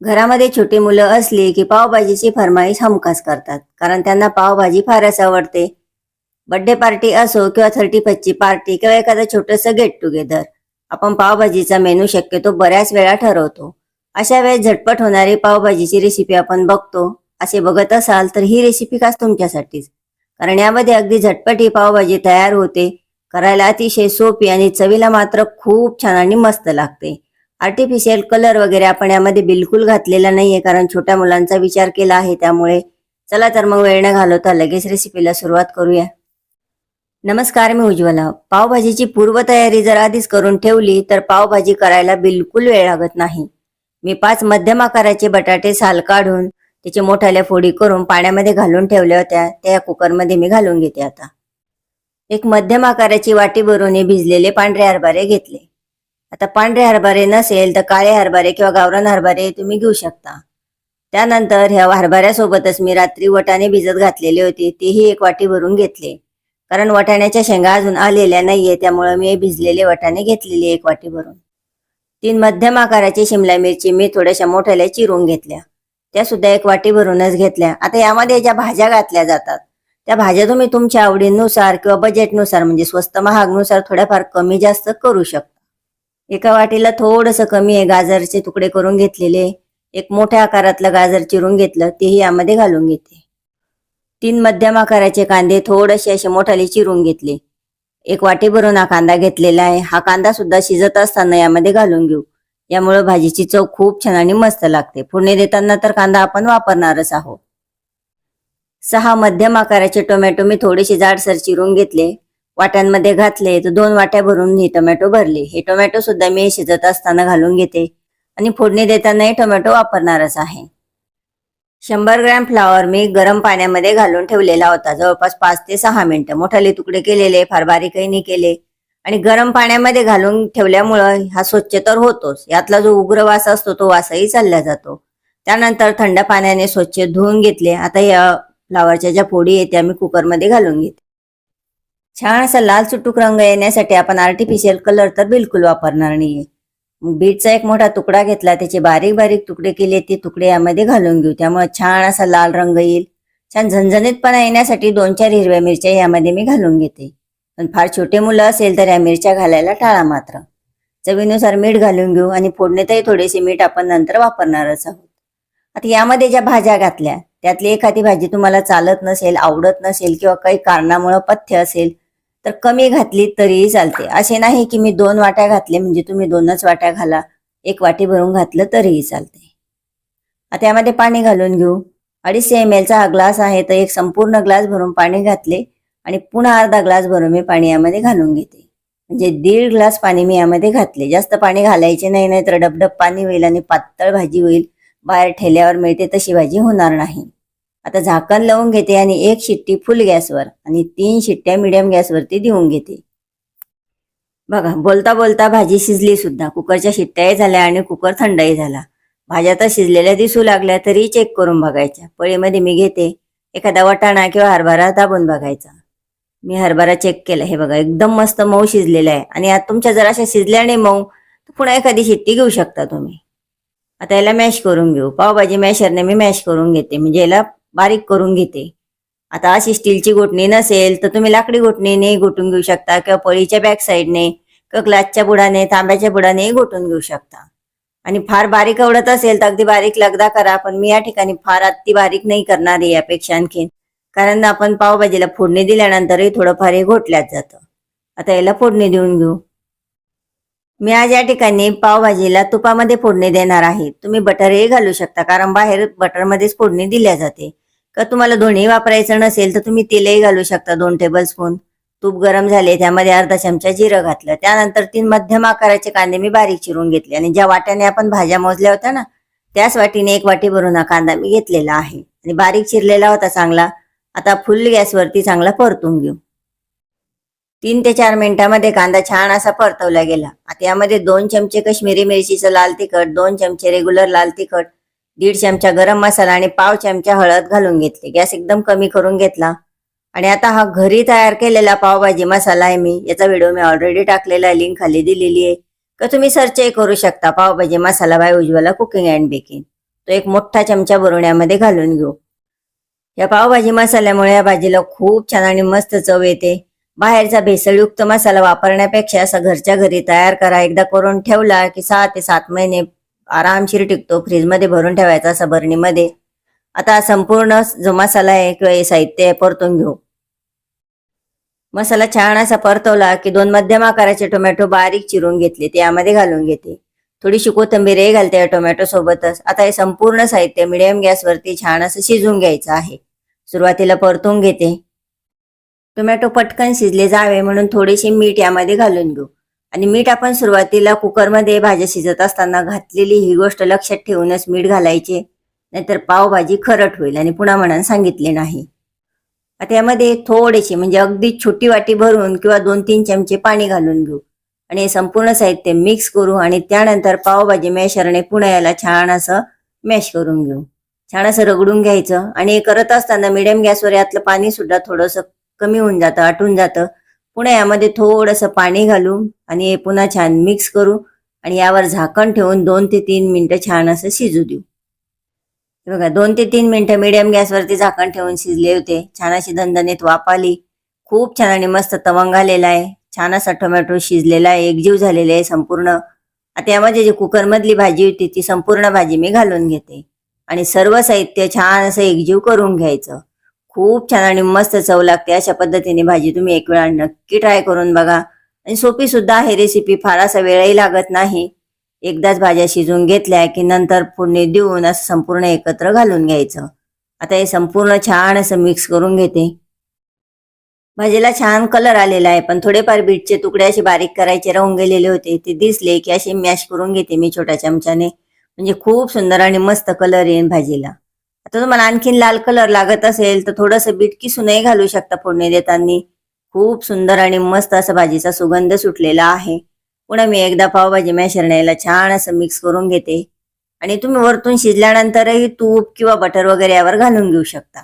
घरामध्ये छोटी मुलं असली की पावभाजीची फरमाईश हमखास करतात कारण त्यांना पावभाजी फारच आवडते. बर्थडे पार्टी असो किंवा थर्टी फर्स्टची पार्टी किंवा एखादं छोटंसं गेट टुगेदर आपण पावभाजीचा मेनू शक्यतो बऱ्याच वेळा ठरवतो. अशा वेळेस झटपट होणारी पावभाजीची रेसिपी आपण बघतो असे बघत असाल तर ही रेसिपी खास तुमच्यासाठीच. कारण यामध्ये अगदी झटपट ही पावभाजी तयार होते करायला अतिशय सोपी आणि चवीला मात्र खूप छान आणि मस्त लागते. आर्टिफिशियल कलर वगैरे आपण यामध्ये बिलकुल घातलेला नाहीये कारण छोट्या मुलांचा विचार केला आहे त्यामुळे. चला तर मग वेळ न घालवता लगेच रेसिपीला सुरुवात करूया. नमस्कार मी उज्ज्वला. पावभाजीची पूर्वतयारी जर आधीच करून ठेवली तर पावभाजी करायला बिलकुल वेळ लागत नाही. मी पाच मध्यम आकाराचे बटाटे साल काढून त्याचे मोठ्याल्या फोडी करून पाण्यामध्ये घालून ठेवल्या होत्या. त्या कुकरमध्ये मी घालून घेते आता. एक मध्यम आकाराची वाटी भरून हे भिजलेले पांढरे हरभरे घेतले. आता पांढरे हरभरे नसेल तर काळे हरभरे किंवा गावरान हरभरे तुम्ही घेऊ शकता. त्यानंतर ह्या हरभऱ्यासोबतच मी रात्री वटाणे भिजत घातलेले होते तेही एक वाटी भरून घेतले. कारण वटाण्याच्या शेंगा अजून आलेल्या नाहीये त्यामुळे मी भिजलेले वटाणे घेतलेले एक वाटी भरून. तीन मध्यम आकाराची शिमला मिरची मी थोड्याशा मोठ्याल्या चिरून घेतल्या. त्या सुद्धा एक वाटी भरूनच घेतल्या. आता यामध्ये ज्या भाज्या घातल्या जातात त्या भाज्या तुम्ही तुमच्या आवडीनुसार किंवा बजेटनुसार म्हणजे स्वस्त महागनुसार थोड्याफार कमी जास्त करू शकता. एका वाटीला थोडंसं कमी आहे गाजरचे तुकडे करून घेतलेले. एक मोठ्या आकारातलं गाजर चिरून घेतलं तेही यामध्ये घालून घेते. तीन मध्यम आकाराचे कांदे थोडेसे असे मोठाले चिरून घेतले. एक वाटी भरून हा कांदा घेतलेला आहे. हा कांदा सुद्धा शिजत असताना यामध्ये घालून घेऊ. यामुळे भाजीची चव खूप छान आणि मस्त लागते. फोडणी देताना तर कांदा आपण वापरणारच आहोत. सहा मध्यम आकाराचे टोमॅटो मी थोडेसे जाडसर चिरून घेतले. वाट्यांमध्ये घातले तर दोन वाट्या भरून ही टोमॅटो भरले. हे टोमॅटो सुद्धा मी शिजत असताना घालून घेते आणि फोडणी देतानाही टोमॅटो वापरणारच आहे. शंभर ग्रॅम फ्लावर मी गरम पाण्यामध्ये घालून ठेवलेला होता. जवळपास पाच ते सहा मिनिटं. मोठाले तुकडे केलेले फार बारीकही नाही केले. आणि गरम पाण्यामध्ये घालून ठेवल्यामुळं हा स्वच्छ तर होतोच. यातला जो उग्र वास असतो तो वासही चालला जातो. त्यानंतर थंड पाण्याने स्वच्छ धुवून घेतले. आता या फ्लावरच्या ज्या फोडी आहेत त्या मी कुकरमध्ये घालून घेते. छान असा लाल चुटूक रंग येण्यासाठी आपण आर्टिफिशियल कलर तर बिलकुल वापरणार नाहीये. बीटचा एक मोठा तुकडा घेतला त्याचे बारीक बारीक तुकडे केले ते तुकडे यामध्ये घालून घेऊ. त्यामुळे छान असा लाल रंग येईल. छान झणझणीतपणा येण्यासाठी दोन चार हिरव्या मिरच्या यामध्ये मी घालून घेते. पण फार छोटे मुलं असेल तर या मिरच्या घालायला टाळा मात्र. चवीनुसार मीठ घालून घेऊ आणि फोडणीतही थोडेसे मीठ आपण नंतर वापरणारच आहोत. आता यामध्ये ज्या भाज्या घातल्या त्यातली एखादी भाजी तुम्हाला चालत नसेल आवडत नसेल किंवा काही कारणामुळं पथ्य असेल तर कमी घातली तरीही चालते. असे नाही की मी दोन वाट्या घातले म्हणजे तुम्ही दोनच वाट्या घाला. एक वाटी भरून घातलं तरीही चालते. आता यामध्ये पाणी घालून घेऊ. अडीचशे एम एलचा हा ग्लास आहे तर एक संपूर्ण ग्लास भरून पाणी घातले आणि पुन्हा अर्धा ग्लास भरून मी पाणी यामध्ये घालून घेते. म्हणजे दीड ग्लास पाणी मी यामध्ये घातले. जास्त पाणी घालायचे नाही नाही तर डबडब पाणी होईल आणि पातळ भाजी होईल. बाहेर ठेल्यावर मिळते तशी भाजी होणार नाही. आता झाकण लावून घेते आणि एक शिट्टी फुल गॅसवर आणि तीन शिट्ट्या मिडियम गॅसवरती देऊन घेते. बघा बोलता बोलता भाजी शिजली सुद्धा. कुकरच्या शिट्ट्याही झाल्या आणि कुकर थंडही झाला. भाज्या तर शिजलेल्या दिसू लागल्या तरी चेक करून बघायच्या. पळीमध्ये मी घेते. एखादा वटाणा किंवा हरभरा दाबून बघायचा. मी हरभरा चेक केला. हे बघा एकदम मस्त मऊ शिजलेला आहे. आणि आता तुमच्या जर अशा शिजल्याने मऊ तर पुन्हा एखादी शिट्टी घेऊ शकता तुम्ही. आता याला मॅश करून घेऊ. पावभाजी मॅशरने मी मॅश करून घेते. म्हणजे याला बारीक करून घेते. आता अशी स्टीलची गोटणी नसेल तर तुम्ही लाकडी गोटणीने गोटून घेऊ शकता किंवा पळीच्या बॅक साईडने किंवा ग्लासच्या बुडाने तांब्याच्या बुडाने गोटून घेऊ शकता. आणि फार बारीक आवडत असेल तर अगदी बारीक लगदा करा पण मी या ठिकाणी फार अति बारीक नाही करणार आहे यापेक्षा आणखीन. कारण आपण पावभाजीला फोडणी दिल्यानंतरही थोडंफार हे घोटल्यात जातं. आता याला फोडणी देऊन घेऊ. मी आज या ठिकाणी पावभाजीला तुपामध्ये फोडणी देणार आहे. तुम्ही बटरही घालू शकता कारण बाहेर बटरमध्येच फोडणी दिल्या जाते. का तुम्हाला दोन्ही वापरायचं नसेल तर तुम्ही तेलही घालू शकता दोन टेबल स्पून तूप गरम झाले त्यामध्ये अर्धा चमचा जिरं घातलं. त्यानंतर तीन मध्यम आकाराचे कांदे मी बारीक चिरून घेतले. आणि ज्या वाट्याने आपण भाज्या मोजल्या होत्या ना त्याच वाटीने एक वाटी भरून हा कांदा मी घेतलेला आहे. आणि बारीक चिरलेला होता चांगला. आता फुल गॅसवरती चांगला परतून घेऊ. तीन ते चार मिनिटांमध्ये कांदा छान असा परतवला गेला. आता यामध्ये दोन चमचे कश्मीरी मिरचीचं लाल तिखट दोन चमचे रेग्युलर लाल तिखट दीड चमचा गरम मसाला आणि पाव चमचा हळद घालून घेतली. गॅस एकदम कमी करून घेतला. आणि आता हा घरी तयार केलेला पावभाजी मसाला आहे मी. याचा व्हिडिओ मी ऑलरेडी टाकलेला आहे. लिंक खाली दिलेली आहे. का तुम्ही सर्चही करू शकता. Pav bhaji masala by Ujjwala cooking and baking तो एक मोठा चमचा बरोण्यामध्ये घालून घेऊ. या पावभाजी मसाल्यामुळे या भाजीला खूप छान आणि मस्त चव येते. बाहेरचा भेसळयुक्त मसाला वापरण्यापेक्षा असा घरच्या घरी तयार करा. एकदा करून ठेवला की सहा ते सात महिने आरामशीर टिकतो फ्रीजमध्ये भरून ठेवायचा सबरणीमध्ये. बरणीमध्ये आता संपूर्ण जो मसाला आहे किंवा हे साहित्य आहे परतून घेऊ. मसाला छान असा परतवला की दोन मध्यम आकाराचे टोमॅटो बारीक चिरून घेतले ते यामध्ये घालून घेते. थोडीशी कोथंबीरही घालते या टोमॅटो सोबतच. आता हे संपूर्ण साहित्य मिडियम गॅसवरती छान असं शिजून घ्यायचं आहे. सुरुवातीला परतून घेते. टोमॅटो पटकन शिजले जावे म्हणून थोडेसे मीठ यामध्ये घालून घेऊ. आणि मीठ आपण सुरुवातीला कुकरमध्ये भाज्या शिजत असताना घातलेली ही गोष्ट लक्षात ठेवूनच मीठ घालायचे. नाहीतर पावभाजी खरट होईल आणि पुन्हा म्हणून सांगितले नाही. आता यामध्ये थोडेसे म्हणजे अगदी छोटी वाटी भरून किंवा दोन तीन चमचे पाणी घालून घेऊ. आणि हे संपूर्ण साहित्य मिक्स करू आणि त्यानंतर पावभाजी मॅशरने पुन्हा याला छान असं मॅश करून घेऊ. छान असं रगडून घ्यायचं आणि हे करत असताना मिडियम गॅसवर यातलं पाणी सुद्धा थोडंसं कमी होऊन जातं आटून जातं. पुन्हा यामध्ये थोडंसं पाणी घालू आणि हे पुन्हा छान मिक्स करू आणि यावर झाकण ठेवून दोन ते तीन मिनटं छान असं शिजू देऊ. बघा दोन ते तीन मिनटं मिडियम गॅसवरती झाकण ठेवून शिजले होते. छान अशी दणदणीत वाफ आली. खूप छान आणि मस्त तवंग आलेला आहे. छान असा टोमॅटो शिजलेला आहे. एकजीव झालेला आहे संपूर्ण. आता यामध्ये जी कुकरमधली भाजी होती ती संपूर्ण भाजी मी घालून घेते. आणि सर्व साहित्य छान असं एकजीव करून घ्यायचं. खूप छान आणि मस्त चव लागते. अशा पद्धतीने भाजी तुम्ही एक वेळा नक्की ट्राय करून बघा. आणि सोपी सुद्धा आहे रेसिपी फार असा वेळही लागत नाही. एकदाच भाज्या शिजवून घेतल्या की नंतर फोडणी देऊन असं संपूर्ण एकत्र घालून घ्यायचं. आता हे संपूर्ण छान असं मिक्स करून घेते. भाजीला छान कलर आलेला आहे पण थोडेफार बीटचे तुकडे असे बारीक करायचे राहून गेलेले होते. ते दिसले की असे मॅश करून घेते मी छोट्या चमच्याने. म्हणजे खूप सुंदर आणि मस्त कलर येईल भाजीला. आता तुम्हाला आणखीन लाल कलर लागत असेल तर थोडंसं बीट किसूनही घालू शकता फोडणी देताना. खूप सुंदर आणि मस्त असं भाजीचा सुगंध सुटलेला आहे. पुन्हा मी एकदा पावभाजी मॅशरण्याला छान असं मिक्स करून घेते. आणि तुम्ही वरतून शिजल्यानंतरही तूप किंवा बटर वगैरे यावर घालून घेऊ शकता.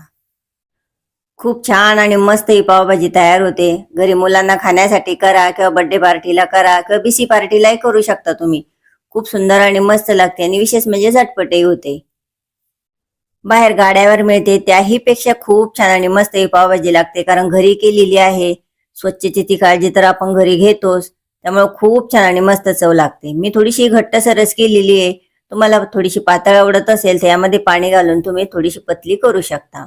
खूप छान आणि मस्त ही पावभाजी तयार होते. घरी मुलांना खाण्यासाठी करा किंवा बर्थडे पार्टीला करा किंवा बीसी पार्टीलाही करू शकता तुम्ही. खूप सुंदर आणि मस्त लागते आणि विशेष म्हणजे झटपटही होते. बाहेर गाड्यावर मिळते. त्याही पेक्षा खूप छान आणि मस्त ही पावभाजी लागते. कारण घरी केलेली आहे. स्वच्छतेची ती काळजी तर आपण घरी घेतोच. त्यामुळे खूप छान आणि मस्त चव लागते. मी थोडीशी घट्ट सरस केलेली आहे. तुम्हाला थोडीशी पातळ आवडत असेल तर यामध्ये पाणी घालून तुम्ही थोडीशी पतली करू शकता.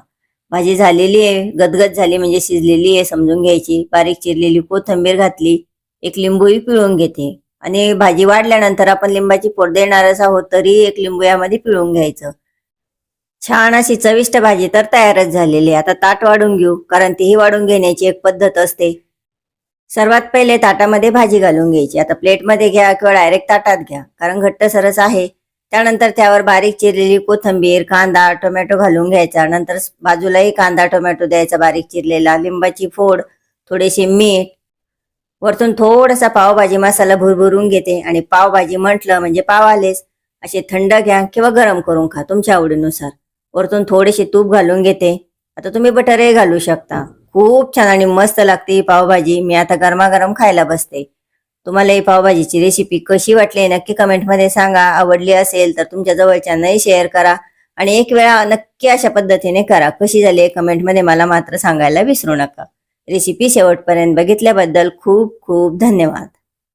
भाजी झालेली आहे. गदगद झाली म्हणजे शिजलेली आहे समजून घ्यायची. बारीक चिरलेली कोथिंबीर घातली. एक लिंबूही पिळून घेते. आणि भाजी वाढल्यानंतर आपण लिंबाची फोड देणारच आहोत तरी एक लिंबू यामध्ये पिळून घ्यायचं. छान अशी चविष्ट भाजी तर तयारच झालेली आहे. आता ताट वाढून घेऊ कारण तीही वाढून घेण्याची एक पद्धत असते. सर्वात पहिले ताटामध्ये भाजी घालून घ्यायची. आता प्लेटमध्ये घ्या किंवा डायरेक्ट ताटात घ्या कारण घट्ट सरस आहे. त्यानंतर त्यावर बारीक चिरलेली कोथिंबीर कांदा टोमॅटो घालून घ्यायचा. नंतर बाजूलाही कांदा टोमॅटो द्यायचा बारीक चिरलेला. लिंबाची फोड थोडेसे मीठ. वरतून थोडासा पावभाजी मसाला भुरभुरून घेते. आणि पावभाजी म्हटलं म्हणजे पाव आलेच. असे थंड घ्या किंवा गरम करून खा तुमच्या आवडीनुसार. वरतून थोडेसे तूप घालून घेते. आता तुम्ही बटरही घालू शकता. खूप छान आणि मस्त लागते ही पावभाजी. मी आता गरमागरम खायला बसते. तुम्हाला ही पावभाजीची रेसिपी कशी वाटली नक्की कमेंटमध्ये सांगा. आवडली असेल तर तुमच्या जवळच्यांनाही शेअर करा. आणि एक वेळा नक्की अशा पद्धतीने करा. कशी झाली कमेंटमध्ये मला मात्र सांगायला विसरू नका. रेसिपी शेवटपर्यंत बघितल्याबद्दल खूप खूप धन्यवाद.